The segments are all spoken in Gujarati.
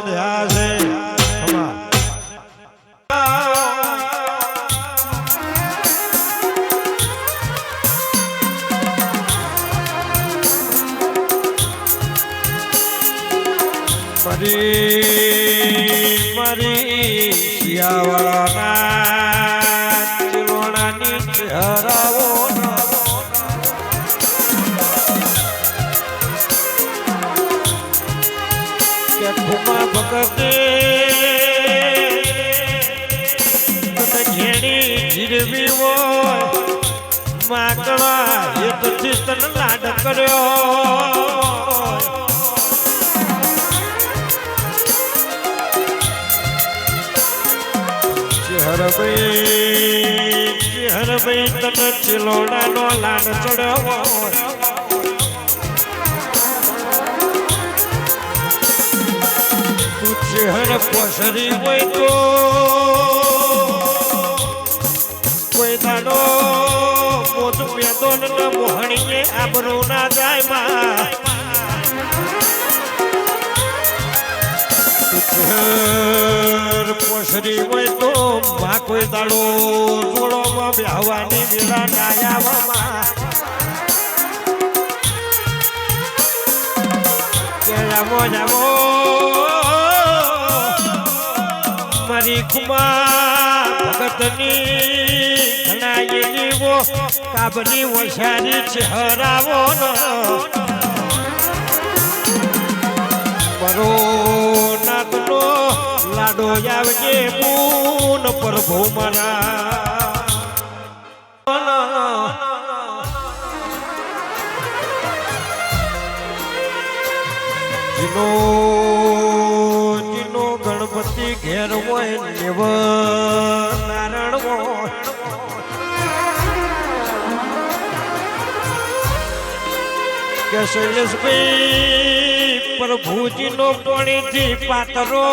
બોધ્યા છે. મારી મારી શિયાવાળાના જીરવી હોય માકડા હેતથી તને લાડ કર્યો ચેહરભાઈ ચેહરભાઈ તને ચિલોડાનો લાડ ચડ્યો હોય. ચહેર પસરી હોય તો આબરૂ ના જાય માં. પોસરી હોય તો માં કોઈ દાડો જોડોમાં બેહવાની વેલા ના આવવામાં જામો જામો મારી કુમાર ભગતની ઘણાયેલી વો કાબની વસારી છે, હરાવો પરો નાગનો લાડો આવજે પૂન પ્રભુ મારા. જીનો ગણપતિ ઘેર હોય દેવ નારણ હોય. કે શૈલેષભાઈ પ્રભુજીનો પાણીથી પાતરો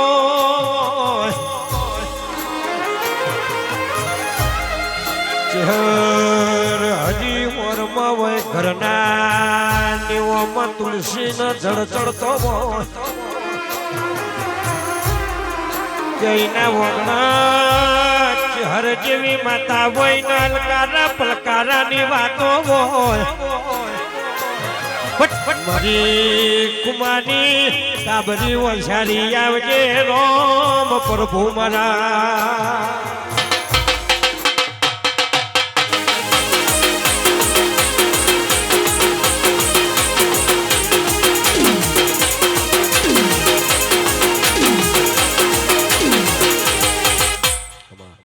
હજી મોરમાં હોય ઘરના, નીવોમાં તુલસીનો જળ ચડતો હોય. જૈના વગણા હર જેવી માતા હોય નલકારા પલકારાની વાતો હોય. મારી કુમારી કાબરી વંશારી આવજે, રોમ પ્રભુ મારા